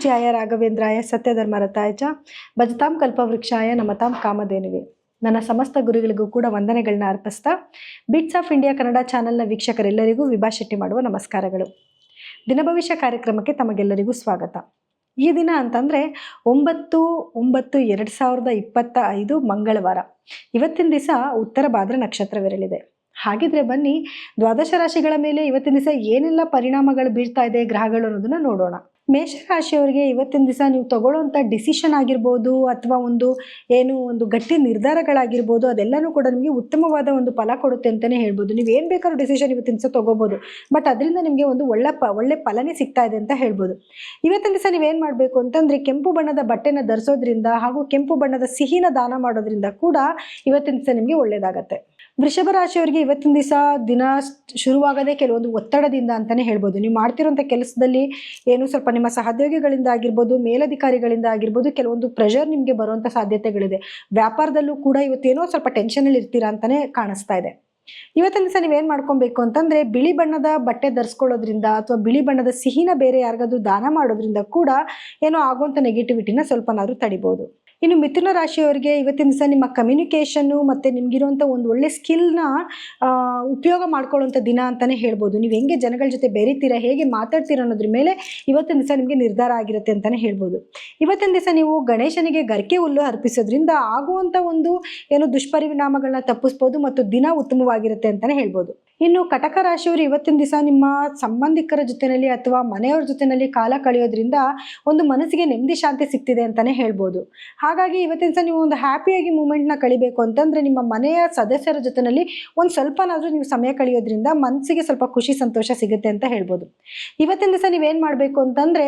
ಪೂಜ್ಯಾಯ ರಾಘವೇಂದ್ರಾಯ ಸತ್ಯಧರ್ಮ ರಥಾಯಚ ಭಜತಾಂ ಕಲ್ಪವೃಕ್ಷಾಯ ನಮತಾಂ ಕಾಮಧೇನುವೆ. ನನ್ನ ಸಮಸ್ತ ಗುರುಗಳಿಗೂ ಕೂಡ ವಂದನೆಗಳನ್ನ ಅರ್ಪಿಸ್ತಾ ಬಿಟ್ಸ್ ಆಫ್ ಇಂಡಿಯಾ ಕನ್ನಡ ಚಾನೆಲ್ನ ವೀಕ್ಷಕರೆಲ್ಲರಿಗೂ ವಿಭಾ ಶೆಟ್ಟಿ ಮಾಡುವ ನಮಸ್ಕಾರಗಳು. ದಿನಭವಿಷ್ಯ ಕಾರ್ಯಕ್ರಮಕ್ಕೆ ತಮಗೆಲ್ಲರಿಗೂ ಸ್ವಾಗತ. ಈ ದಿನ ಅಂತಂದರೆ ಒಂಬತ್ತು ಒಂಬತ್ತು, ಎರಡು ಸಾವಿರದ ಇಪ್ಪತ್ತ ಐದು ಮಂಗಳವಾರ. ಇವತ್ತಿನ ದಿವಸ ಉತ್ತರ ಭಾದ್ರ ನಕ್ಷತ್ರವಿರಲಿದೆ. ಹಾಗಿದ್ರೆ ಬನ್ನಿ ದ್ವಾದಶ ರಾಶಿಗಳ ಮೇಲೆ ಇವತ್ತಿನ ದಿವಸ ಏನೆಲ್ಲ ಪರಿಣಾಮಗಳು ಬೀಳ್ತಾ ಇದೆ ಗ್ರಹಗಳು ಅನ್ನೋದನ್ನ ನೋಡೋಣ. ಮೇಷರಾಶಿಯವರಿಗೆ ಇವತ್ತಿನ ದಿವಸ ನೀವು ತಗೊಳ್ಳೋವಂಥ ಡಿಸಿಷನ್ ಆಗಿರ್ಬೋದು ಅಥವಾ ಒಂದು ಏನು ಒಂದು ಗಟ್ಟಿ ನಿರ್ಧಾರಗಳಾಗಿರ್ಬೋದು ಅದೆಲ್ಲನೂ ಕೂಡ ನಿಮಗೆ ಉತ್ತಮವಾದ ಒಂದು ಫಲ ಕೊಡುತ್ತೆ ಅಂತಲೇ ಹೇಳ್ಬೋದು. ನೀವು ಏನು ಬೇಕಾದ್ರೂ ಡಿಸಿಷನ್ ಇವತ್ತಿನ ದಿವಸ ತೊಗೋಬೋದು. ಬಟ್ ಅದರಿಂದ ನಿಮಗೆ ಒಂದು ಒಳ್ಳೆ ಪ, ಒಳ್ಳೆ ಫಲನೇ ಸಿಗ್ತಾ ಇದೆ ಅಂತ ಹೇಳ್ಬೋದು. ಇವತ್ತಿನ ದಿವಸ ನೀವೇನು ಮಾಡಬೇಕು ಅಂತಂದರೆ ಕೆಂಪು ಬಣ್ಣದ ಬಟ್ಟೆನ ಧರಿಸೋದ್ರಿಂದ ಹಾಗೂ ಕೆಂಪು ಬಣ್ಣದ ಸಿಹಿನ ದಾನ ಮಾಡೋದ್ರಿಂದ ಕೂಡ ಇವತ್ತಿನ ದಿವಸ ನಿಮಗೆ ಒಳ್ಳೆಯದಾಗತ್ತೆ ವೃಷಭ ರಾಶಿಯವರಿಗೆ ಇವತ್ತಿನ ದಿವಸ ದಿನ ಶುರುವಾಗದೇ ಕೆಲವೊಂದು ಒತ್ತಡದಿಂದ ಅಂತಲೇ ಹೇಳ್ಬೋದು. ನೀವು ಮಾಡ್ತಿರೋಂಥ ಕೆಲಸದಲ್ಲಿ ಏನು ಸ್ವಲ್ಪ ನಿಮ್ಮ ಸಹೋದ್ಯೋಗಿಗಳಿಂದ ಆಗಿರ್ಬೋದು, ಮೇಲಧಿಕಾರಿಗಳಿಂದ ಆಗಿರ್ಬೋದು, ಕೆಲವೊಂದು ಪ್ರೆಷರ್ ನಿಮಗೆ ಬರುವಂಥ ಸಾಧ್ಯತೆಗಳಿದೆ. ವ್ಯಾಪಾರದಲ್ಲೂ ಕೂಡ ಇವತ್ತೇನೋ ಸ್ವಲ್ಪ ಟೆನ್ಷನಲ್ಲಿ ಇರ್ತೀರಾ ಅಂತಲೇ ಕಾಣಿಸ್ತಾ ಇದೆ. ಇವತ್ತಿನ ದಿವಸ ನೀವೇನು ಮಾಡ್ಕೊಬೇಕು ಅಂತಂದರೆ ಬಿಳಿ ಬಣ್ಣದ ಬಟ್ಟೆ ಧರಿಸ್ಕೊಳ್ಳೋದ್ರಿಂದ ಅಥವಾ ಬಿಳಿ ಬಣ್ಣದ ಸಿಹಿನ ಬೇರೆ ಯಾರಿಗಾದ್ರೂ ದಾನ ಮಾಡೋದ್ರಿಂದ ಕೂಡ ಏನೋ ಆಗುವಂಥ ನೆಗೆಟಿವಿಟಿನ ಸ್ವಲ್ಪನಾದ್ರೂ ತಡಿಬೋದು. ಇನ್ನು ಮಿಥುನ ರಾಶಿಯವರಿಗೆ ಇವತ್ತಿನ ದಿವಸ ನಿಮ್ಮ ಕಮ್ಯುನಿಕೇಷನ್ನು ಮತ್ತು ನಿಮಗಿರುವಂಥ ಒಂದು ಒಳ್ಳೆ ಸ್ಕಿಲ್ನ ಉಪಯೋಗ ಮಾಡ್ಕೊಳ್ಳುವಂಥ ದಿನ ಅಂತಲೇ ಹೇಳ್ಬೋದು. ನೀವು ಹೆಂಗೆ ಜನಗಳ ಜೊತೆ ಬೆರಿತೀರಾ, ಹೇಗೆ ಮಾತಾಡ್ತೀರಾ ಅನ್ನೋದ್ರ ಮೇಲೆ ಇವತ್ತಿನ ದಿವಸ ನಿಮಗೆ ನಿರ್ಧಾರ ಆಗಿರುತ್ತೆ ಅಂತಲೇ ಹೇಳ್ಬೋದು. ಇವತ್ತಿನ ದಿವಸ ನೀವು ಗಣೇಶನಿಗೆ ಗರ್ಕೆ ಹುಲ್ಲು ಅರ್ಪಿಸೋದ್ರಿಂದ ಆಗುವಂಥ ಒಂದು ಏನು ದುಷ್ಪರಿಣಾಮಗಳನ್ನ ತಪ್ಪಿಸ್ಬೋದು ಮತ್ತು ದಿನ ಉತ್ತಮವಾಗಿರುತ್ತೆ ಅಂತಲೇ ಹೇಳ್ಬೋದು. ಇನ್ನು ಕಟಕ ರಾಶಿಯವರು ಇವತ್ತಿನ ದಿವಸ ನಿಮ್ಮ ಸಂಬಂಧಿಕರ ಜೊತೆಯಲ್ಲಿ ಅಥವಾ ಮನೆಯವ್ರ ಜೊತೆಯಲ್ಲಿ ಕಾಲ ಕಳೆಯೋದ್ರಿಂದ ಒಂದು ಮನಸ್ಸಿಗೆ ನೆಮ್ಮದಿ, ಶಾಂತಿ ಸಿಗ್ತಿದೆ ಅಂತಲೇ ಹೇಳ್ಬೋದು. ಹಾಗಾಗಿ ಇವತ್ತಿನ ಸಹ ನೀವು ಒಂದು ಹ್ಯಾಪಿಯಾಗಿ ಮೂಮೆಂಟ್ನ ಕಳಿಬೇಕು ಅಂತಂದರೆ ನಿಮ್ಮ ಮನೆಯ ಸದಸ್ಯರ ಜೊತೆಯಲ್ಲಿ ಒಂದು ಸ್ವಲ್ಪನಾದರೂ ನೀವು ಸಮಯ ಕಳೆಯೋದ್ರಿಂದ ಮನಸ್ಸಿಗೆ ಸ್ವಲ್ಪ ಖುಷಿ, ಸಂತೋಷ ಸಿಗುತ್ತೆ ಅಂತ ಹೇಳ್ಬೋದು. ಇವತ್ತಿನ ದಿವಸ ನೀವೇನು ಮಾಡಬೇಕು ಅಂತಂದರೆ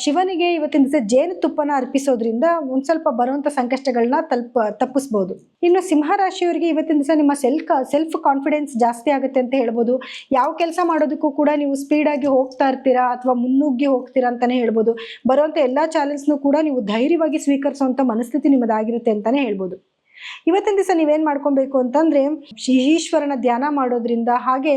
ಶಿವನಿಗೆ ಇವತ್ತಿನ ದಿವಸ ಜೇನುತುಪ್ಪನ ಅರ್ಪಿಸೋದ್ರಿಂದ ಒಂದು ಸ್ವಲ್ಪ ಬರುವಂಥ ಸಂಕಷ್ಟಗಳನ್ನ ತಲ್ಪ, ತಪ್ಪಿಸ್ಬೋದು. ಇನ್ನು ಸಿಂಹರಾಶಿಯವರಿಗೆ ಇವತ್ತಿನ ದಿವಸ ನಿಮ್ಮ ಸೆಲ್ಫ್ ಸೆಲ್ಫ್ ಕಾನ್ಫಿಡೆನ್ಸ್ ಜಾಸ್ತಿ ಆಗುತ್ತೆ ಅಂತ ಹೇಳ್ಬೋದು. ಯಾವ ಕೆಲಸ ಮಾಡೋದಕ್ಕೂ ಕೂಡ ನೀವು ಸ್ಪೀಡಾಗಿ ಹೋಗ್ತಾ ಇರ್ತೀರಾ ಅಥವಾ ಮುನ್ನುಗ್ಗಿ ಹೋಗ್ತೀರಾ ಅಂತಲೇ ಹೇಳ್ಬೋದು. ಬರುವಂಥ ಎಲ್ಲ ಚಾಲೆಂಜ್ನೂ ಕೂಡ ನೀವು ಧೈರ್ಯವಾಗಿ ಸ್ವೀಕರಿಸುವಂಥ ಮನಸ್ಥಿತಿ ನಿಮ್ಮದಾಗಿರುತ್ತೆ ಅಂತಾನೆ ಹೇಳ್ಬೋದು. ಇವತ್ತಿನ ದಿವಸ ನೀವೇನು ಮಾಡ್ಕೊಬೇಕು ಅಂತಂದ್ರೆ ಈಶ್ವರನ ಧ್ಯಾನ ಮಾಡೋದ್ರಿಂದ ಹಾಗೆ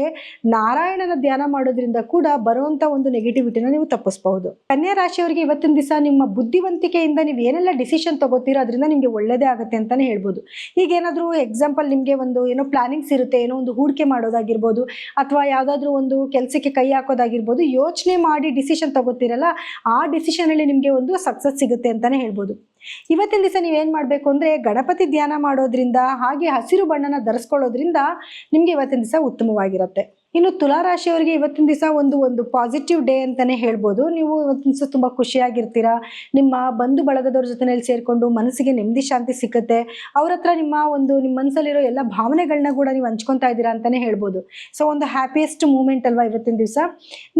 ನಾರಾಯಣನ ಧ್ಯಾನ ಮಾಡೋದ್ರಿಂದ ಕೂಡ ಬರುವಂಥ ಒಂದು ನೆಗೆಟಿವಿಟಿನ ನೀವು ತಪ್ಪಿಸ್ಬಹುದು. ಕನ್ಯಾ ರಾಶಿಯವರಿಗೆ ಇವತ್ತಿನ ದಿವಸ ನಿಮ್ಮ ಬುದ್ಧಿವಂತಿಕೆಯಿಂದ ನೀವು ಏನೆಲ್ಲ ಡಿಸಿಷನ್ ತಗೋತೀರೋ ಅದರಿಂದ ನಿಮಗೆ ಒಳ್ಳೇದೇ ಆಗುತ್ತೆ ಅಂತಾನೆ ಹೇಳ್ಬೋದು. ಈಗ ಏನಾದರೂ ಎಕ್ಸಾಂಪಲ್ ನಿಮಗೆ ಒಂದು ಏನೋ ಪ್ಲಾನಿಂಗ್ಸ್ ಇರುತ್ತೆ, ಏನೋ ಒಂದು ಹೂಡಿಕೆ ಮಾಡೋದಾಗಿರ್ಬೋದು, ಅಥವಾ ಯಾವುದಾದ್ರೂ ಒಂದು ಕೆಲಸಕ್ಕೆ ಕೈ ಹಾಕೋದಾಗಿರ್ಬೋದು, ಯೋಚನೆ ಮಾಡಿ ಡಿಸಿಷನ್ ತಗೋತೀರಲ್ಲ, ಆ ಡಿಸಿಷನಲ್ಲಿ ನಿಮಗೆ ಒಂದು ಸಕ್ಸಸ್ ಸಿಗುತ್ತೆ ಅಂತಾನೆ ಹೇಳ್ಬೋದು. ಇವತ್ತಿನ ದಿವಸ ನೀವೇನು ಮಾಡಬೇಕು ಅಂದರೆ ಗಣಪತಿ ಧ್ಯಾನ ಮಾಡೋದ್ರಿಂದ ಹಾಗೆ ಹಸಿರು ಬಣ್ಣನ ಧರಿಸ್ಕೊಳ್ಳೋದ್ರಿಂದ ನಿಮಗೆ ಇವತ್ತಿನ ದಿವಸ ಉತ್ತಮವಾಗಿರುತ್ತೆ. ಇನ್ನು ತುಲಾರಾಶಿಯವರಿಗೆ ಇವತ್ತಿನ ದಿವಸ ಒಂದು ಒಂದು ಪಾಸಿಟಿವ್ ಡೇ ಅಂತಲೇ ಹೇಳ್ಬೋದು. ನೀವು ಇವತ್ತಿನ ದಿವಸ ತುಂಬ ಖುಷಿಯಾಗಿರ್ತೀರಾ? ನಿಮ್ಮ ಬಂಧು ಬಳಗದವ್ರ ಜೊತೆಯಲ್ಲಿ ಸೇರಿಕೊಂಡು ಮನಸ್ಸಿಗೆ ನೆಮ್ಮದಿ, ಶಾಂತಿ ಸಿಗುತ್ತೆ ಅವ್ರ ಹತ್ರ ನಿಮ್ಮ ಒಂದು, ನಿಮ್ಮ ಮನಸ್ಸಲ್ಲಿರೋ ಎಲ್ಲ ಭಾವನೆಗಳನ್ನ ಕೂಡ ನೀವು ಹಂಚ್ಕೊತಾ ಇದ್ದೀರಾ ಅಂತಲೇ ಹೇಳ್ಬೋದು. ಸೊ ಒಂದು ಹ್ಯಾಪಿಯೆಸ್ಟ್ ಮೂಮೆಂಟ್ ಅಲ್ವಾ ಇವತ್ತಿನ ದಿವಸ?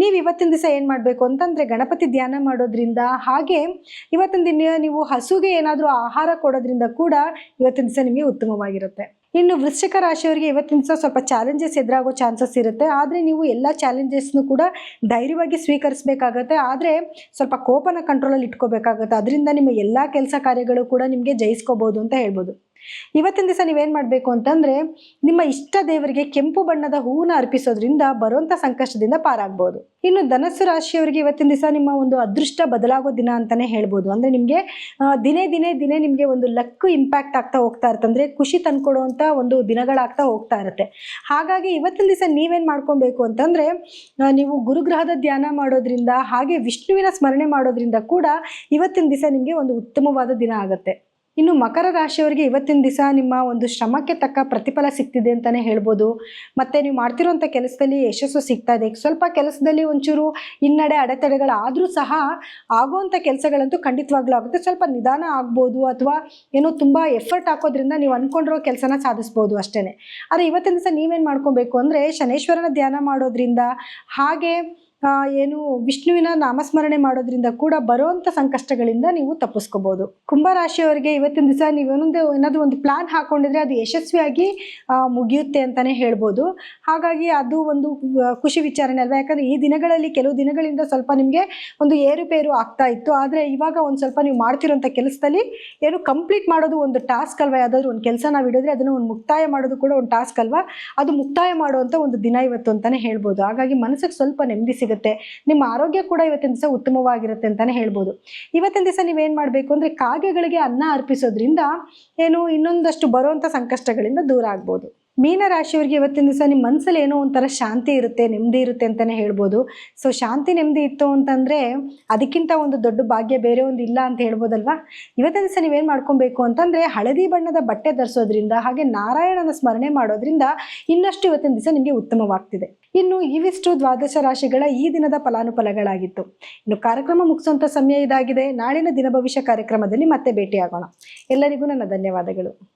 ನೀವು ಇವತ್ತಿನ ದಿವಸ ಏನು ಮಾಡಬೇಕು ಅಂತಂದರೆ ಗಣಪತಿ ಧ್ಯಾನ ಮಾಡೋದ್ರಿಂದ ಹಾಗೆ ಇವತ್ತಿನ ದಿನ ನೀವು ಹಸುಗೆ ಏನಾದರೂ ಆಹಾರ ಕೊಡೋದ್ರಿಂದ ಕೂಡ ಇವತ್ತಿನ ದಿವಸ ನಿಮಗೆ ಉತ್ತಮವಾಗಿರುತ್ತೆ. ಇನ್ನು ವೃಶ್ಚಿಕ ರಾಶಿಯವರಿಗೆ ಇವತ್ತಿನ ದಿವಸ ಸ್ವಲ್ಪ ಚಾಲೆಂಜಸ್ ಎದುರಾಗೋ ಚಾನ್ಸಸ್ ಇರುತ್ತೆ. ಆದರೆ ನೀವು ಎಲ್ಲ ಚಾಲೆಂಜಸ್ನು ಕೂಡ ಧೈರ್ಯವಾಗಿ ಸ್ವೀಕರಿಸಬೇಕಾಗತ್ತೆ. ಆದರೆ ಸ್ವಲ್ಪ ಕೋಪನ ಕಂಟ್ರೋಲಲ್ಲಿ ಇಟ್ಕೋಬೇಕಾಗತ್ತೆ. ಅದರಿಂದ ನಿಮ್ಮ ಎಲ್ಲ ಕೆಲಸ ಕಾರ್ಯಗಳು ಕೂಡ ನಿಮಗೆ ಜಯಿಸ್ಕೋಬೋದು ಅಂತ ಹೇಳ್ಬೋದು. ಇವತ್ತಿನ ದಿವಸ ನೀವೇನು ಮಾಡಬೇಕು ಅಂತಂದರೆ, ನಿಮ್ಮ ಇಷ್ಟ ದೇವರಿಗೆ ಕೆಂಪು ಬಣ್ಣದ ಹೂವನ್ನ ಅರ್ಪಿಸೋದ್ರಿಂದ ಬರುವಂಥ ಸಂಕಷ್ಟದಿಂದ ಪಾರಾಗ್ಬೋದು. ಇನ್ನು ಧನಸ್ಸು ರಾಶಿಯವರಿಗೆ ಇವತ್ತಿನ ದಿವಸ ನಿಮ್ಮ ಒಂದು ಅದೃಷ್ಟ ಬದಲಾಗೋ ದಿನ ಅಂತಲೇ ಹೇಳ್ಬೋದು. ಅಂದರೆ ನಿಮಗೆ ದಿನೇ ದಿನೇ ದಿನೇ ನಿಮಗೆ ಒಂದು ಲಕ್ ಇಂಪ್ಯಾಕ್ಟ್ ಆಗ್ತಾ ಹೋಗ್ತಾ ಇರುತ್ತೆ. ಖುಷಿ ತಂದುಕೊಡುವಂಥ ಒಂದು ದಿನಗಳಾಗ್ತಾ ಹೋಗ್ತಾ ಇರುತ್ತೆ. ಹಾಗಾಗಿ ಇವತ್ತಿನ ದಿವಸ ನೀವೇನು ಮಾಡ್ಕೊಬೇಕು ಅಂತಂದರೆ ನೀವು ಗುರುಗ್ರಹದ ಧ್ಯಾನ ಮಾಡೋದ್ರಿಂದ, ಹಾಗೆ ವಿಷ್ಣುವಿನ ಸ್ಮರಣೆ ಮಾಡೋದ್ರಿಂದ ಕೂಡ ಇವತ್ತಿನ ದಿವಸ ನಿಮಗೆ ಒಂದು ಉತ್ತಮವಾದ ದಿನ ಆಗುತ್ತೆ. ಇನ್ನು ಮಕರ ರಾಶಿಯವರಿಗೆ ಇವತ್ತಿನ ದಿವಸ ನಿಮ್ಮ ಒಂದು ಶ್ರಮಕ್ಕೆ ತಕ್ಕ ಪ್ರತಿಫಲ ಸಿಗ್ತಿದೆ ಅಂತಲೇ ಹೇಳ್ಬೋದು. ಮತ್ತು ನೀವು ಮಾಡ್ತಿರೋಂಥ ಕೆಲಸದಲ್ಲಿ ಯಶಸ್ಸು ಸಿಗ್ತಾ ಇದೆ. ಸ್ವಲ್ಪ ಕೆಲಸದಲ್ಲಿ ಒಂಚೂರು ಹಿನ್ನಡೆ ಅಡೆತಡೆಗಳಾದರೂ ಸಹ ಆಗುವಂಥ ಕೆಲಸಗಳಂತೂ ಖಂಡಿತವಾಗ್ಲೂ ಆಗುತ್ತೆ. ಸ್ವಲ್ಪ ನಿಧಾನ ಆಗ್ಬೋದು ಅಥವಾ ಏನೋ ತುಂಬ ಎಫರ್ಟ್ ಹಾಕೋದ್ರಿಂದ ನೀವು ಅಂದ್ಕೊಂಡಿರೋ ಕೆಲಸನ ಸಾಧಿಸ್ಬೋದು ಅಷ್ಟೇ ಆದರೆ ಇವತ್ತಿನ ದಿವಸ ನೀವೇನು ಮಾಡ್ಕೊಬೇಕು ಅಂದರೆ ಶನೇಶ್ವರನ ಧ್ಯಾನ ಮಾಡೋದ್ರಿಂದ ಹಾಗೆ ಏನು ವಿಷ್ಣುವಿನ ನಾಮಸ್ಮರಣೆ ಮಾಡೋದ್ರಿಂದ ಕೂಡ ಬರುವಂಥ ಸಂಕಷ್ಟಗಳಿಂದ ನೀವು ತಪ್ಪಿಸ್ಕೋಬೋದು. ಕುಂಭರಾಶಿಯವರಿಗೆ ಇವತ್ತಿನ ದಿವಸ ನೀವೇನೊಂದು ಏನಾದರೂ ಒಂದು ಪ್ಲಾನ್ ಹಾಕೊಂಡಿದ್ರೆ ಅದು ಯಶಸ್ವಿಯಾಗಿ ಮುಗಿಯುತ್ತೆ ಅಂತಾನೆ ಹೇಳ್ಬೋದು. ಹಾಗಾಗಿ ಅದು ಒಂದು ಖುಷಿ ವಿಚಾರಣೆ ಅಲ್ವಾ? ಯಾಕಂದ್ರೆ ಈ ದಿನಗಳಲ್ಲಿ ಕೆಲವು ದಿನಗಳಿಂದ ಸ್ವಲ್ಪ ನಿಮಗೆ ಒಂದು ಏರುಪೇರು ಆಗ್ತಾ ಇತ್ತು. ಆದರೆ ಇವಾಗ ಒಂದು ಸ್ವಲ್ಪ ನೀವು ಮಾಡ್ತಿರೋಂಥ ಕೆಲಸದಲ್ಲಿ ಏನು ಕಂಪ್ಲೀಟ್ ಮಾಡೋದು ಒಂದು ಟಾಸ್ಕ್ ಅಲ್ವಾ? ಯಾವುದಾದ್ರು ಒಂದು ಕೆಲಸ ನಾವು ಇಡಿದ್ರೆ ಅದನ್ನು ಒಂದು ಮುಕ್ತಾಯ ಮಾಡೋದು ಕೂಡ ಒಂದು ಟಾಸ್ಕ್ ಅಲ್ವಾ? ಅದು ಮುಕ್ತಾಯ ಮಾಡುವಂಥ ಒಂದು ದಿನ ಇವತ್ತು ಅಂತಾನೆ ಹೇಳ್ಬೋದು. ಹಾಗಾಗಿ ಮನಸ್ಸಿಗೆ ಸ್ವಲ್ಪ ನೆಮ್ಮದಿ ಸಿಗುತ್ತೆ. ನಿಮ್ಮ ಆರೋಗ್ಯ ಕೂಡ ಇವತ್ತಿನ ದಿವಸ ಉತ್ತಮವಾಗಿರುತ್ತೆ ಅಂತಾನೆ ಹೇಳ್ಬೋದು. ಇವತ್ತಿನ ದಿವಸ ನೀವೇನ್ ಮಾಡಬೇಕು ಅಂದ್ರೆ ಕಾಗೆಗಳಿಗೆ ಅನ್ನ ಅರ್ಪಿಸೋದ್ರಿಂದ ಏನು ಇನ್ನೊಂದಷ್ಟು ಬರುವಂತ ಸಂಕಷ್ಟಗಳಿಂದ ದೂರ ಆಗ್ಬೋದು. ಮೀನ ರಾಶಿಯವರಿಗೆ ಇವತ್ತಿನ ದಿವಸ ನಿಮ್ಮ ಮನಸ್ಸಲ್ಲಿ ಏನೋ ಒಂಥರ ಶಾಂತಿ ಇರುತ್ತೆ, ನೆಮ್ಮದಿ ಇರುತ್ತೆ ಅಂತಲೇ ಹೇಳ್ಬೋದು. ಸೊ ಶಾಂತಿ, ನೆಮ್ಮದಿ ಇತ್ತು ಅಂತಂದರೆ ಅದಕ್ಕಿಂತ ಒಂದು ದೊಡ್ಡ ಭಾಗ್ಯ ಬೇರೆ ಒಂದು ಇಲ್ಲ ಅಂತ ಹೇಳ್ಬೋದಲ್ವಾ? ಇವತ್ತಿನ ದಿವಸ ನೀವೇನು ಮಾಡ್ಕೊಬೇಕು ಅಂತಂದರೆ ಹಳದಿ ಬಣ್ಣದ ಬಟ್ಟೆ ಧರಿಸೋದ್ರಿಂದ ಹಾಗೆ ನಾರಾಯಣನ ಸ್ಮರಣೆ ಮಾಡೋದ್ರಿಂದ ಇನ್ನಷ್ಟು ಇವತ್ತಿನ ದಿವಸ ನಿಮಗೆ ಉತ್ತಮವಾಗ್ತಿದೆ. ಇನ್ನು ಇವಿಷ್ಟು ದ್ವಾದಶ ರಾಶಿಗಳ ಈ ದಿನದ ಫಲಾನುಫಲಗಳಾಗಿತ್ತು. ಇನ್ನು ಕಾರ್ಯಕ್ರಮ ಮುಗಿಸುವಂಥ ಸಮಯ ಇದಾಗಿದೆ. ನಾಳಿನ ದಿನ ಭವಿಷ್ಯ ಕಾರ್ಯಕ್ರಮದಲ್ಲಿ ಮತ್ತೆ ಭೇಟಿಯಾಗೋಣ. ಎಲ್ಲರಿಗೂ ನನ್ನ ಧನ್ಯವಾದಗಳು.